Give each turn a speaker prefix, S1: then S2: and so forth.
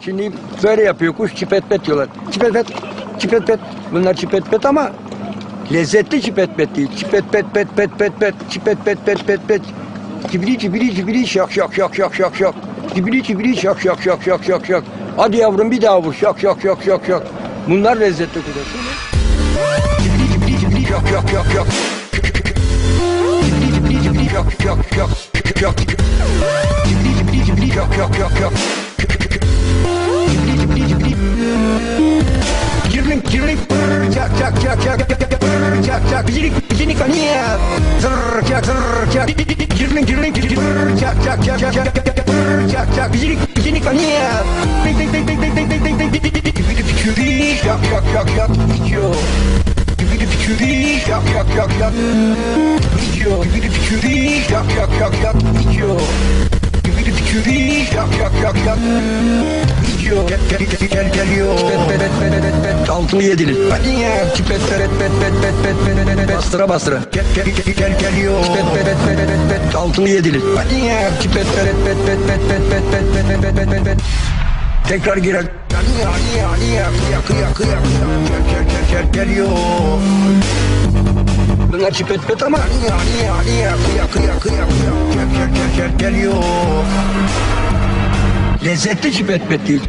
S1: Şimdi böyle yapıyor kuş çipet pet diyorlar. Çipet pet, çipet pet. Bunlar çipet pet ama lezzetli çipet pet değil. Çipet pet pet pet pet pet. Çipet pet pet pet pet. Cibili cibili cibili şak şak şak şak şak şak. Cibili cibili şak şak şak şak şak şak. Hadi yavrum bir daha vur şak şak şak şak şak. Bunlar lezzetli kuş. Cibili cibili cibili şak şak şak şak. Cibili cibili cibili şak şak şak şak. Cibili cibili cibili şak şak şak şak. как, как, как, как, единика нет. Зр, как, зр, как, гирлин, гирлин, гирлин, как, как, как, как, как, как, единика нет. Tükürük yak yak yak yak gidiyor Tükürük yak yak yak yak gidiyor Tükürük yak yak yak yak gidiyor Tükürük yak yak yak yak gidiyor Gel gel gel geliyor Altını yedirin Hadi ya Pet pet pet pet pet pet pet pet pet bastıra bastıra. Gel gel gel gel geliyor Pet pet pet pet pet pet altını yedirin Hadi ya Pet pet pet pet pet pet pet pet pet pet pet pet pet Tekrar girer. Hadi ya hadi ya hadi ya kıya kıya kıya Gel gel Bunlar çipet pet ama. Hadi ya hadi ya hadi ya kıya kıya kıya kıya Gel gel gel gel geliyor Lezzetli çipet pet değil